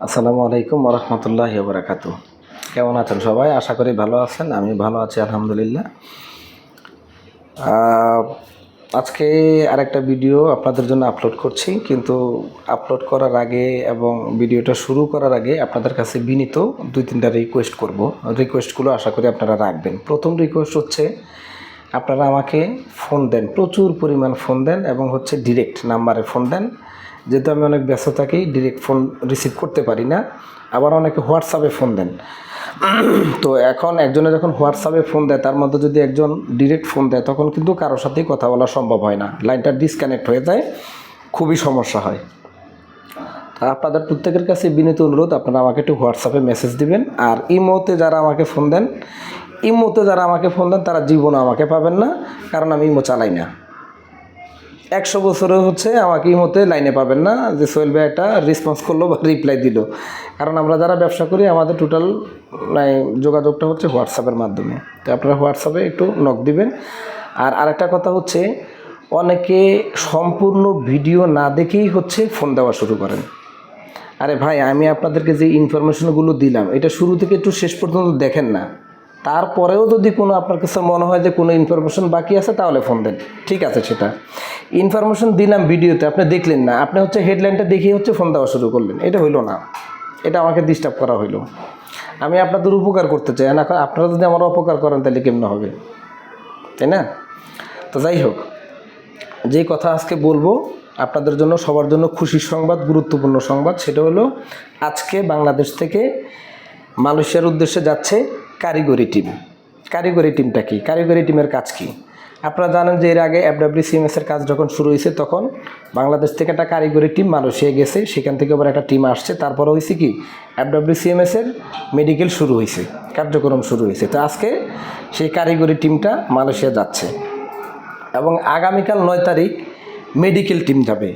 আসসালামু আলাইকুম রহমতুল্লাহ বারাকাতু কেমন আছেন সবাই? আশা করি ভালো আছেন, আমি ভালো আছি, আলহামদুলিল্লাহ। আজকে আরেকটা ভিডিও আপনাদের জন্য আপলোড করছি, কিন্তু আপলোড করার আগে এবং ভিডিওটা শুরু করার আগে আপনাদের কাছে বিনীত দুই তিনটা রিকোয়েস্ট করব। রিকোয়েস্টগুলো আশা করি আপনারা রাখবেন। প্রথম রিকোয়েস্ট হচ্ছে, আপনারা আমাকে ফোন দেন, প্রচুর পরিমাণ ফোন দেন এবং হচ্ছে ডিরেক্ট নাম্বারে ফোন দেন। যেহেতু আমি অনেক ব্যস্ত থাকি ডিরেক্ট ফোন রিসিভ করতে পারি না। আবার অনেকে হোয়াটসঅ্যাপে ফোন দেন। তো এখন একজনে যখন হোয়াটসঅ্যাপে ফোন দেয়, তার মধ্যে যদি একজন ডিরেক্ট ফোন দেয়, তখন কিন্তু কারোর সাথেই কথা বলা সম্ভব হয় না। লাইনটা ডিসকানেক্ট হয়ে যায়, খুবই সমস্যা হয়। তা আপনাদের প্রত্যেকের কাছে বিনীত অনুরোধ, আপনারা আমাকে একটু হোয়াটসঅ্যাপে মেসেজ দিবেন। আর ইমোতে যারা আমাকে ফোন দেন, ইমোতে যারা আমাকে ফোন দেন, তারা জীবনে আমাকে পাবেন না, কারণ আমি ইমো চালাই না। একশো বছরে হচ্ছে আমাকে মতে লাইনে পাবেন না, যে সোহেল ভাই একটা রেসপন্স করল বা রিপ্লাই দিল। কারণ আমরা যারা ব্যবসা করি, আমাদের টোটাল যোগাযোগটা হচ্ছে হোয়াটসঅ্যাপের মাধ্যমে। তো আপনারা হোয়াটসঅ্যাপে একটু নক দিবেন। আর আরেকটা কথা হচ্ছে, অনেকে সম্পূর্ণ ভিডিও না দেখেই হচ্ছে ফোন দেওয়া শুরু করেন। আরে ভাই, আমি আপনাদেরকে যে ইনফরমেশনগুলো দিলাম, এটা শুরু থেকে একটু শেষ পর্যন্ত দেখেন না। তারপরেও যদি কোনো আপনার কাছে মনে হয় যে কোনো ইনফরমেশন বাকি আছে, তাহলে ফোন দেন। ঠিক আছে সেটা। ইনফরমেশন দিলাম ভিডিওতে, আপনি দেখলেন না। আপনি হচ্ছে হেডলাইনটা দেখেই হচ্ছে ফোন দেওয়া শুরু করলেন। এটা হইল না। এটা আমাকে ডিস্টার্ব করা হইল। আমি আপনাদের উপকার করতে চাই। না আপনারা যদি আমার অপকার করেন, তাহলে কেমন হবে? তাই না? তো যাই হোক, যে কথা আজকে বলব, আপনাদের জন্য, সবার জন্য খুশির সংবাদ, গুরুত্বপূর্ণ সংবাদ, সেটা হলো আজকে বাংলাদেশ থেকে মালয়েশিয়ার উদ্দেশ্যে যাচ্ছে কারিগরি টিম। কারিগরি টিমটা কি? কারিগরি টিমের কাজ কি? আপনারা জানেন যে এর আগে এফডাব্লিউসিএমএস এর কাজ যখন শুরু হয়েছে, তখন বাংলাদেশ থেকে একটা কারিগরি টিম মালয়েশিয়া গেছে। সেখান থেকে আবার একটা টিম আসছে। তারপরে হয়েছে কি? এফডাব্লিউসিএমএস এর মেডিকেল শুরু হয়েছে, কার্যক্রম শুরু হয়েছে। তো আজকে সেই কারিগরি টিমটা মালয়েশিয়া যাচ্ছে। এবং আগামীকাল নয় তারিখ মেডিকেল টিম যাবে।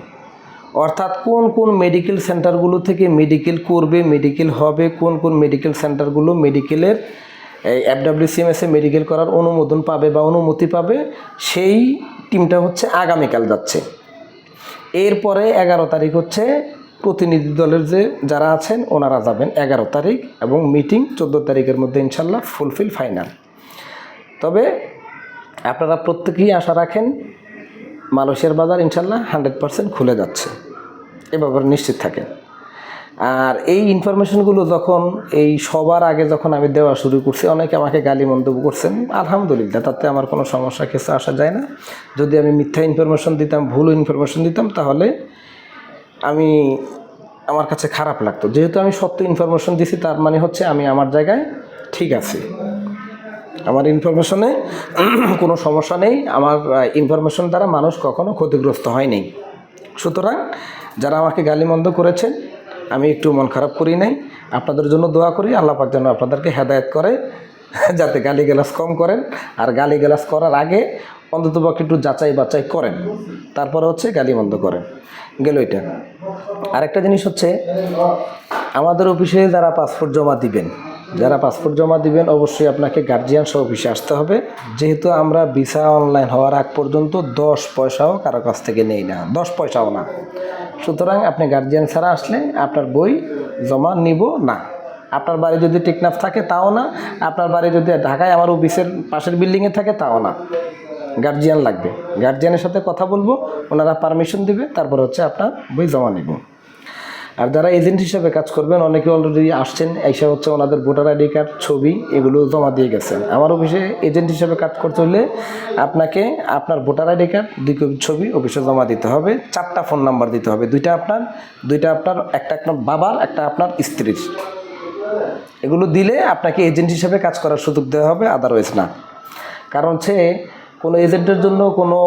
অর্থাৎ কোন কোন মেডিকেল সেন্টারগুলো থেকে মেডিকেল করবে মেডিকেল হবে, কোন কোন মেডিকেল সেন্টারগুলো মেডিকেলের এই এফডাব্লিউসিএমএসে মেডিকেল করার অনুমোদন পাবে বা অনুমতি পাবে, সেই টিমটা হচ্ছে আগামীকাল যাচ্ছে। এরপরে এগারো তারিখ হচ্ছে প্রতিনিধি দলের যে যারা আছেন, ওনারা যাবেন এগারো তারিখ এবং মিটিং চোদ্দ তারিখের মধ্যে ইনশাল্লাহ ফুলফিল ফাইনাল তবে আপনারা প্রত্যেকেই আশা রাখেন, মালয়েশিয়ার বাজার ইনশাল্লাহ হান্ড্রেড পারসেন্ট খুলে যাচ্ছে। এ ব্যাপারে নিশ্চিত থাকেন। আর এই ইনফরমেশনগুলো যখন, এই সবার আগে যখন আমি দেওয়া শুরু করছি, অনেকে আমাকে গালি মন্তব্য করছেন। আলহামদুলিল্লাহ, তাতে আমার কোনো সমস্যা কিছু আসা যায় না। যদি আমি মিথ্যা ইনফরমেশন দিতাম, ভুল ইনফরমেশন দিতাম, তাহলে আমি, আমার কাছে খারাপ লাগতো। যেহেতু আমি সত্য ইনফরমেশন দিছি, তার মানে হচ্ছে আমি আমার জায়গায় ঠিক আছি। আমার ইনফরমেশনে কোনো সমস্যা নেই। আমার ইনফরমেশন দ্বারা মানুষ কখনো ক্ষতিগ্রস্ত হয়নি সুতরাং যারা আমাকে গালিমন্দ করেছেন আমি একটু মন খারাপ করি নাই। আপনাদের জন্য দোয়া করি, আল্লাহ পাক যেন আপনাদেরকে হেদায়ত করে, যাতে গালি গালাস কম করেন। আর গালি গালাস করার আগে অন্তত অন্ততপক্ষে একটু যাচাই বাছাই করেন। তারপরে হচ্ছে গালি বন্ধ করেন। গেল এটা। আরেকটা জিনিস হচ্ছে, আমাদের অফিসে যারা পাসপোর্ট জমা দিবেন যারা পাসপোর্ট জমা দিবেন, অবশ্যই আপনাকে গার্জিয়ান সহ অফিসে আসতে হবে। যেহেতু আমরা ভিসা অনলাইন হওয়ার আগ পর্যন্ত দশ পয়সাও কারও কাছ থেকে নেই না, দশ পয়সাও না। সুতরাং আপনি গার্জিয়ান ছাড়া আসলে আপনার বই জমা নিব না। আপনার বাড়ি যদি টেকনাফ থাকে, তাও না। আপনার বাড়ি যদি ঢাকায় আমার অফিসের পাশের বিল্ডিংয়ে থাকে, তাও না। গার্জিয়ান লাগবে। গার্জিয়ানের সাথে কথা বলব, ওনারা পারমিশন দিবে, তারপর হচ্ছে আপনার বই জমা নিব। আর যারা এজেন্ট হিসাবে কাজ করবেন, অনেকে অলরেডি আসছেন এইসব হচ্ছে ওনাদের ভোটার আইডি কার্ড, ছবি এগুলো জমা দিয়ে গেছেন। আমার অফিসে এজেন্ট হিসাবে কাজ করতে হলে আপনাকে আপনার ভোটার আইডি কার্ড দুই কপি ছবি অফিসে জমা দিতে হবে, চারটা ফোন নাম্বার দিতে হবে, দুইটা আপনার দুইটা আপনার, একটা আপনার বাবার, একটা আপনার স্ত্রীর। এগুলো দিলে আপনাকে এজেন্ট হিসাবে কাজ করার সুযোগ দেওয়া হবে আদারওয়াইজ না। কারণ হচ্ছে কোনো এজেন্টের জন্য কোনো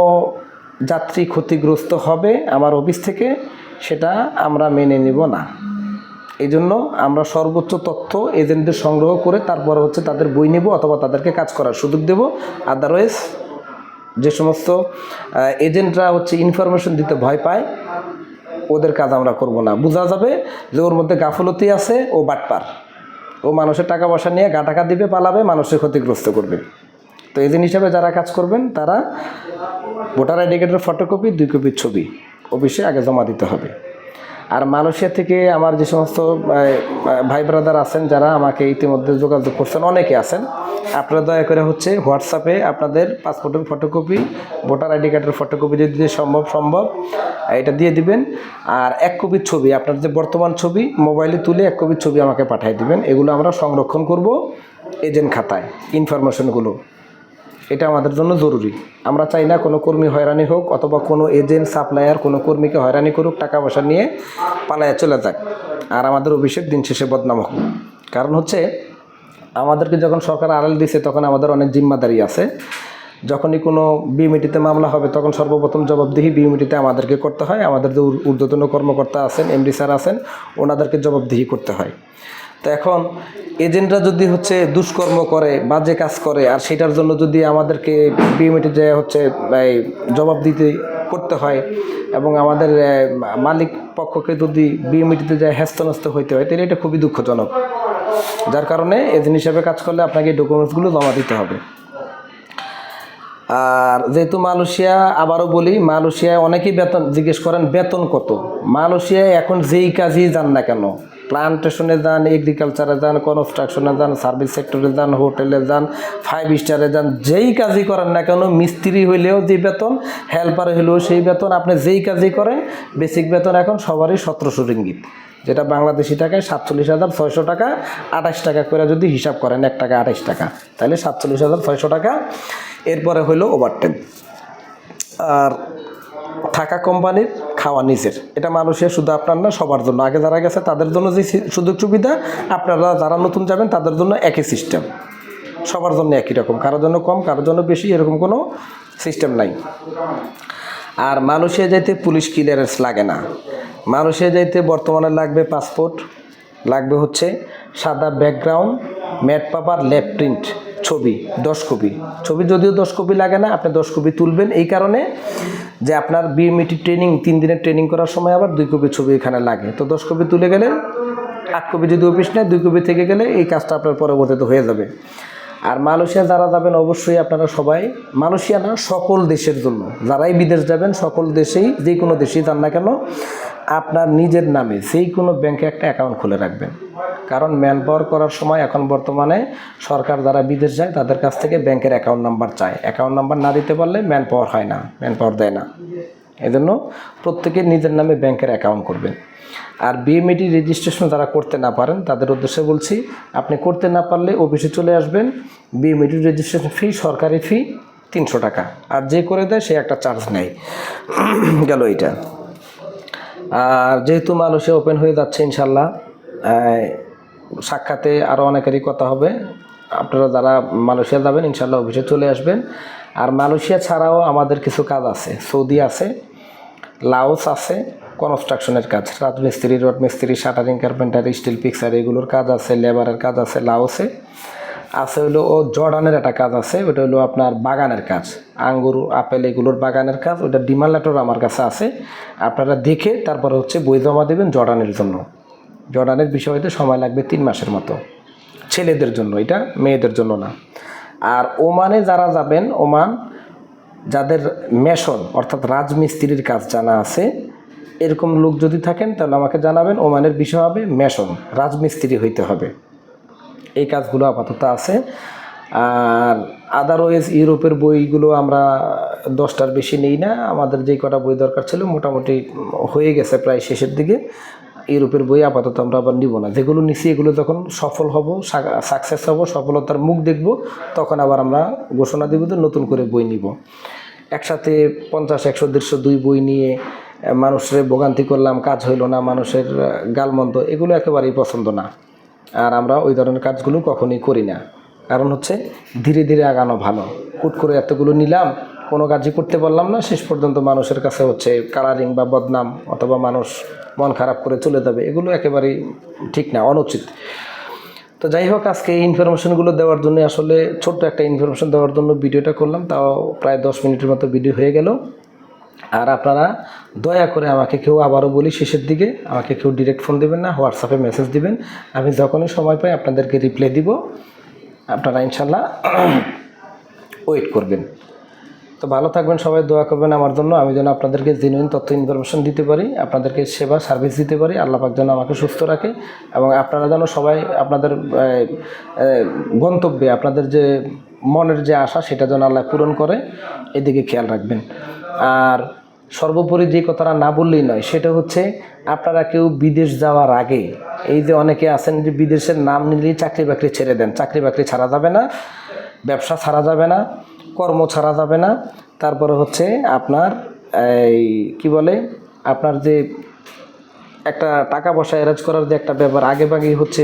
যাত্রী ক্ষতিগ্রস্ত হবে আমার অফিস থেকে সেটা আমরা মেনে নিব না। এই জন্য আমরা সর্বোচ্চ তথ্য এজেন্টদের সংগ্রহ করে তারপরে হচ্ছে তাদের বই নেব অথবা তাদেরকে কাজ করার সুযোগ দেব। আদারওয়াইজ যে সমস্ত এজেন্টরা হচ্ছে ইনফরমেশন দিতে ভয় পায়, ওদের কাজ আমরা করব না। বোঝা যাবে যে ওর মধ্যে গাফলতি আছে, ও বাটপার। ও মানুষের টাকা পয়সা নিয়ে গা টাকা দিবে, পালাবে মানুষের ক্ষতিগ্রস্ত করবে। তো এজেন্ট হিসাবে যারা কাজ করবেন, তারা ভোটার আইডি কার্ডের ফটোকপি দুই কপির ছবি। অফিসে আগে জমা দিতে হবে। আর মালয়েশিয়া থেকে আমার যে সমস্ত ভাই ব্রাদার আছেন যারা আমাকে ইতিমধ্যে যোগাযোগ করছেন, অনেকে আছেন। আপনারা দয়া করে হচ্ছে হোয়াটসঅ্যাপে আপনাদের পাসপোর্টের ফটোকপি ভোটার আইডি কার্ডের ফটোকপি যদি সম্ভব সম্ভব, এটা দিয়ে দিবেন। আর এক কপির ছবি, আপনার যে বর্তমান ছবি মোবাইলে তুলে এক কপির ছবি আমাকে পাঠিয়ে দিবেন। এগুলো আমরা সংরক্ষণ করব এজেন্ট খাতায় ইনফরমেশনগুলো এটা আমাদের জন্য জরুরি। আমরা চাই না কোনো কর্মী হয়রানি হোক অথবা কোনো এজেন্ট, সাপ্লায়ার, কোনো কর্মীকে হয়রানি করুক টাকা পয়সা নিয়ে পালায় চলে যাক আর আমাদের অভিষেক দিন শেষে বদনাম হোক কারণ হচ্ছে, আমাদেরকে যখন সরকার আড়াল দিছে, তখন আমাদের অনেক জিম্মাদারি আছে। যখনই কোনো বিএমইটিতে মামলা হবে, তখন সর্বপ্রথম জবাবদিহি বিএমইটিতে আমাদেরকে করতে হয়। আমাদের যে ঊর- ঊর্ধ্বতন কর্মকর্তা আছেন, এমডি স্যার আছেন, ওনাদেরকে জবাবদিহি করতে হয়। তো এখন এজেন্টরা যদি হচ্ছে দুষ্কর্ম করে, বাজে কাজ করে, আর সেটার জন্য যদি আমাদেরকে বিএমইটি যে হচ্ছে জবাব দিতে করতে হয় এবং আমাদের মালিক পক্ষকে যদি বিএমইটিতে যায় হ্যাস্তনস্ত হইতে হয়, তাহলে এটা খুবই দুঃখজনক। যার কারণে এজেন্ট হিসাবে কাজ করলে আপনাকে ডকুমেন্টসগুলো জমা দিতে হবে। আর যেহেতু মালয়েশিয়া, আবারও বলি, মালয়েশিয়ায় অনেকেই বেতন, জিজ্ঞেস করেন, বেতন কত? মালয়েশিয়ায় এখন যেই কাজই যান না কেন প্লান্টেশনে যান এগ্রিকালচারে যান কনস্ট্রাকশনে যান সার্ভিস সেক্টরে যান হোটেলে যান ফাইভ স্টারে যান, যেই কাজই করেন না কেন, মিস্ত্রি হইলেও যে বেতন হেল্পার হইলেও সেই বেতন, আপনি যেই কাজই করেন বেসিক বেতন এখন সবারই সতেরোশো রিঙ্গিত। যেটা বাংলাদেশি টাকায় সাতচল্লিশ হাজার ছয়শো টাকা, আঠাশ টাকা করে যদি হিসাব করেন, এক টাকা আঠাশ টাকা, তাহলে সাতচল্লিশ হাজার ছয়শো টাকা। এরপরে হইল ওভারটাইম আর থাকা কোম্পানির খাওয়া নিজের। এটা মানুষের শুধু আপনার না, সবার জন্য। আগে যারা গেছে, তাদের জন্য যে সুযোগ সুবিধা, আপনারা যারা নতুন যাবেন, তাদের জন্য একই সিস্টেম সবার জন্য একই রকম। কারোর জন্য কম, কারোর জন্য বেশি, এরকম কোনো সিস্টেম নাই। আর মানুষে যাইতে পুলিশ ক্লিয়ারেন্স লাগে না। মানুষে যাইতে বর্তমানে লাগবে পাসপোর্ট লাগবে হচ্ছে সাদা background matte paper lab print ছবি, দশ কপি। ছবি যদিও দশ কপি লাগে না, আপনি দশ কপি তুলবেন। এই কারণে যে আপনার বিএমইটি ট্রেনিং, তিন দিনের ট্রেনিং করার সময় আবার দুই কপি ছবি এখানে লাগে। তো দশ কপি তুলে গেলে, আট কপি যদি অফিস নেয়, দুই কপি থেকে গেলে এই কাজটা আপনার পরবর্তীতে হয়ে যাবে। আর মালয়েশিয়া যারা যাবেন, অবশ্যই আপনারা সবাই, মালয়েশিয়া না, সকল দেশের জন্য, যারাই বিদেশ যাবেন, সকল দেশেই যে কোনো দেশেই যান না কেন আপনার নিজের নামে যেই কোনো ব্যাংকে একটা অ্যাকাউন্ট খুলে রাখবেন। কারণ ম্যান পাওয়ার করার সময় এখন বর্তমানে সরকার যারা বিদেশ যায়, তাদের কাছ থেকে ব্যাংকের অ্যাকাউন্ট নাম্বার চায়। অ্যাকাউন্ট নাম্বার না দিতে পারলে ম্যান পাওয়ার হয় না ম্যান পাওয়ার দেয় না। এজন্য প্রত্যেকে নিজের নামে ব্যাংকের অ্যাকাউন্ট করবেন। আর বিএমইটি রেজিস্ট্রেশন যারা করতে না পারেন, তাদের উদ্দেশ্যে বলছি, আপনি করতে না পারলে অফিসে চলে আসবেন। বিএমইটি রেজিস্ট্রেশন ফি সরকারি ফি তিনশো টাকা। আর যে করে দেয়, সে একটা চার্জ নেয়। গেল এটা আর যেহেতু মানুষে ওপেন হয়ে যাচ্ছে ইনশাল্লাহ সাক্ষাতে আরও অনেকেরই কথা হবে। আপনারা যারা মালয়েশিয়া যাবেন ইনশাল্লাহ অফিসে চলে আসবেন। আর মালয়েশিয়া ছাড়াও আমাদের কিছু কাজ আছে। সৌদি আছে, লাওস আছে, কনস্ট্রাকশনের কাজ, রাজমিস্ত্রি রড মিস্ত্রি শাটারিং, কার্পেন্টার, স্টিল পিক্সার এগুলোর কাজ আছে, লেবারের কাজ আছে লাওসে। আছে হলো ও জর্ডানের একটা কাজ আছে, ওটা হলো আপনার বাগানের কাজ। আঙ্গুর, আপেল এগুলোর বাগানের কাজ, ওটা ডিমান্ড লেটার আমার কাছে আছে। আপনারা দেখে তারপরে হচ্ছে বই জমা দেবেন জর্ডানের জন্য। জর্ডানের বিষয়তে সময় লাগবে তিন মাসের মতো। ছেলেদের জন্য, এটা মেয়েদের জন্য না। আর ওমানে যারা যাবেন, ওমান, যাদের মেশন, অর্থাৎ রাজমিস্ত্রির কাজ জানা আছে, এরকম লোক যদি থাকেন, তাহলে আমাকে জানাবেন, ওমানের বিষয় হবে মেশন, রাজমিস্ত্রি হইতে হবে। এই কাজগুলো আপাতত আছে। আর আদারওয়াইজ ইউরোপের বইগুলো আমরা দশটার বেশি নেই না। আমাদের যে কটা বই দরকার ছিল মোটামুটি হয়ে গেছে প্রায় শেষের দিকে। ইউরোপের বই আপাতত আমরা আবার নিব না। যেগুলো নিছি এগুলো যখন সফল হব সাকসেস হব, সফলতার মুখ দেখব, তখন আবার আমরা ঘোষণা দেব যে নতুন করে বই নিব। একসাথে পঞ্চাশ, একশো, দেড়শো, দুই বই নিয়ে মানুষের ভোগান্তি করলাম, কাজ হইল না, মানুষের গালমন্দ, এগুলো একেবারেই পছন্দ না। আর আমরা ওই ধরনের কাজগুলো কখনোই করি না। কারণ হচ্ছে ধীরে ধীরে আগানো ভালো। হুট করে এতগুলো নিলাম, কোনো কাজই করতে পারলাম না, শেষ পর্যন্ত মানুষের কাছে হচ্ছে কালারিং বা বদনাম অথবা মানুষ মন খারাপ করে চলে যাবে। এগুলো একেবারেই ঠিক না, অনুচিত। তো যাই হোক, আজকে এই ইনফরমেশনগুলো দেওয়ার জন্য আসলে ছোট্ট একটা ইনফরমেশন দেওয়ার জন্য ভিডিওটা করলাম। তাও প্রায় দশ মিনিটের মতো ভিডিও হয়ে গেল। আর আপনারা দয়া করে আমাকে কেউ আবারও বলি, শেষের দিকে আমাকে কেউ ডিরেক্ট ফোন দেবেন না হোয়াটসঅ্যাপে মেসেজ দিবেন। আমি যখনই সময় পাই আপনাদেরকে রিপ্লাই দিব। আপনারা ইনশাল্লাহ ওয়েট করবেন। তো ভালো থাকবেন, সবাই দোয়া করবেন আমার জন্য। আমি যেন আপনাদেরকে জেনুইন তথ্য ইনফরমেশন দিতে পারি, আপনাদেরকে সেবা সার্ভিস দিতে পারি। আল্লাহ পাক যেন আমাকে সুস্থ রাখে এবং আপনারা যেন সবাই আপনাদের গন্তব্যে, আপনাদের যে মনের যে আশা, সেটা যেন আল্লাহ পূরণ করে। এদিকে খেয়াল রাখবেন। আর সর্বোপরি যে কথাটা না বললেই নয়, সেটা হচ্ছে আপনারা কেউ বিদেশ যাওয়ার আগে, এই যে অনেকে আছেন যে বিদেশের নাম নিলেই চাকরি বাকরি ছেড়ে দেন, চাকরি বাকরি ছাড়া যাবে না, ব্যবসা ছাড়া যাবে না, কর্ম ছাড়া যাবে না, তারপরে হচ্ছে আপনার এই কি বলে, আপনার যে একটা টাকা পয়সা অ্যারেঞ্জ করার যে একটা ব্যাপার আগে ভাগে হচ্ছে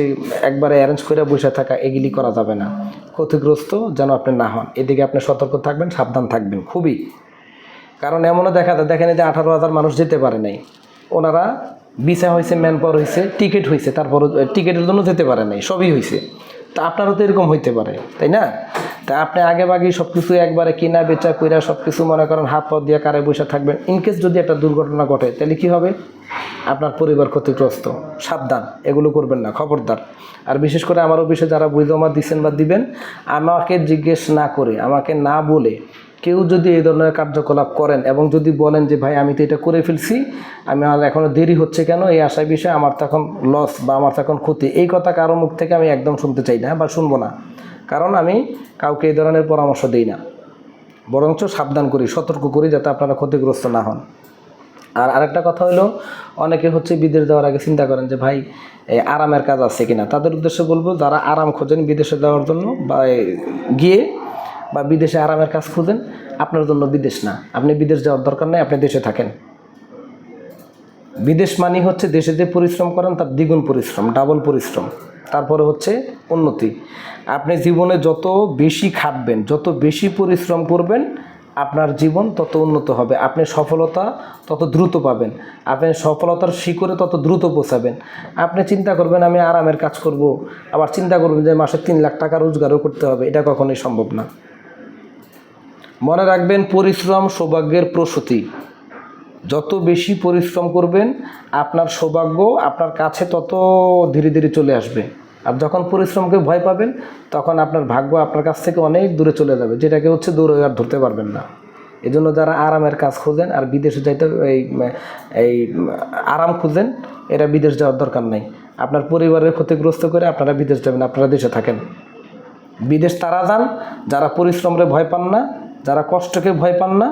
একবারে অ্যারেঞ্জ করে বসে থাকা, এগুলি করা যাবে না। ক্ষতিগ্রস্ত যেন আপনি না হন। এদিকে আপনি সতর্ক থাকবেন, সাবধান থাকবেন, খুবই। কারণ এমনও দেখা যায়, দেখেন যে আঠারো হাজার মানুষ যেতে পারে নাই। ওনারা ভিসা হয়েছে ম্যান পাওয়ার হয়েছে, টিকিট হয়েছে তারপর টিকিটের জন্য যেতে পারে নাই, সবই হয়েছে। তা আপনারও তো এরকম হইতে পারে, তাই না? তা আপনি আগে বাগেই সব কিছু একবারে কিনা বেচা কইরা সব কিছু মনে করেন হাত পা দিয়ে কারে বসে থাকবেন। ইনকেস যদি একটা দুর্ঘটনা ঘটে, তাহলে কী হবে? আপনার পরিবার ক্ষতিগ্রস্ত, সাবধান, এগুলো করবেন না, খবরদার। আর বিশেষ করে আমার অফিসে যারা বই জমা দিচ্ছেন বা দিবেন, আমাকে জিজ্ঞেস না করে, আমাকে না বলে কেউ যদি এই ধরনের কার্যকলাপ করেন এবং যদি বলেন যে, ভাই, আমি তো এটা করে ফেলছি, আমি আর এখনও দেরি হচ্ছে কেন? এই আশায় বিষয়ে আমার তো এখন লস বা আমার তো এখন ক্ষতি। এই কথা কারও মুখ থেকে আমি একদম শুনতে চাই না বা শুনব না। কারণ আমি কাউকে এই ধরনের পরামর্শ দিই না। বরঞ্চ সাবধান করি, সতর্ক করি যাতে আপনারা ক্ষতিগ্রস্ত না হন। আর আরেকটা কথা হলো, অনেকে হচ্ছে বিদেশ যাওয়ার আগে চিন্তা করেন যে, ভাই আরামের কাজ আছে কিনা? তাদের উদ্দেশ্যে বলব, যারা আরাম খোঁজেন বিদেশে যাওয়ার জন্য বা গিয়ে বা বিদেশে আরামের কাজ খুঁজেন, আপনার জন্য বিদেশ না। আপনি বিদেশ যাওয়ার দরকার নেই, আপনি দেশে থাকেন। বিদেশ মানি হচ্ছে দেশে যে পরিশ্রম করেন, তার দ্বিগুণ পরিশ্রম, ডাবল পরিশ্রম। তারপরে হচ্ছে উন্নতি। আপনি জীবনে যত বেশি খাটবেন, যত বেশি পরিশ্রম করবেন, আপনার জীবন তত উন্নত হবে। আপনি সফলতা তত দ্রুত পাবেন। আপনি সফলতার শিখরে তত দ্রুত পৌঁছাবেন। আপনি চিন্তা করবেন, আমি আরামের কাজ করব। আবার চিন্তা করবেন যে মাসে তিন লাখ টাকা রোজগারও করতে হবে। এটা কখনোই সম্ভব না। মনে রাখবেন, পরিশ্রম সৌভাগ্যের প্রসূতি। যত বেশি পরিশ্রম করবেন, আপনার সৌভাগ্য আপনার কাছে তত ধীরে ধীরে চলে আসবে। আর যখন পরিশ্রমকে ভয় পাবেন, তখন আপনার ভাগ্য আপনার কাছ থেকে অনেক দূরে চলে যাবে, যেটাকে হচ্ছে দূরে আর ধরতে পারবেন না। এই জন্য যারা আরামের কাজ খোঁজেন আর বিদেশে যাইতে, এই এই আরাম খুঁজেন, এরা বিদেশ যাওয়ার দরকার নাই। আপনার পরিবারের ক্ষতিগ্রস্ত করে আপনারা বিদেশ যাবেন, আপনারা দেশে থাকেন। বিদেশ তারা যান, যারা পরিশ্রমরে ভয় পান না যারা কষ্টকে ভয় পান না,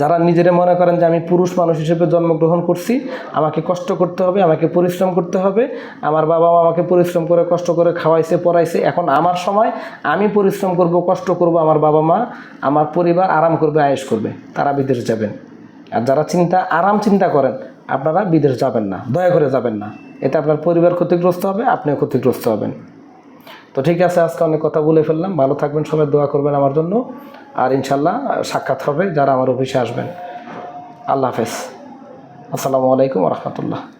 যারা নিজেরা মনে করেন যে আমি পুরুষ মানুষ হিসেবে জন্মগ্রহণ করছি, আমাকে কষ্ট করতে হবে, আমাকে পরিশ্রম করতে হবে, আমার বাবা মা আমাকে পরিশ্রম করে, কষ্ট করে খাওয়াইছে, পড়াইছে, এখন আমার সময়, আমি পরিশ্রম করব, কষ্ট করব, আমার বাবা মা, আমার পরিবার আরাম করবে, আয়েশ করবে, তারা বিদেশ যাবেন। আর যারা চিন্তা, আরাম চিন্তা করেন, আপনারা বিদেশ যাবেন না, দয়া করে যাবেন না। এতে আপনার পরিবার ক্ষতিগ্রস্ত হবে, আপনিও ক্ষতিগ্রস্ত হবেন। তো ঠিক আছে, আজকে অনেক কথা বলে ফেললাম, ভালো থাকবেন, সবাই দোয়া করবেন আমার জন্য। আর ইনশাল্লাহ সাক্ষাৎ হবে যারা আমার অফিসে আসবেন। আল্লাহ হাফেজ। আসসালামু আলাইকুম রহমতুল্লাহ।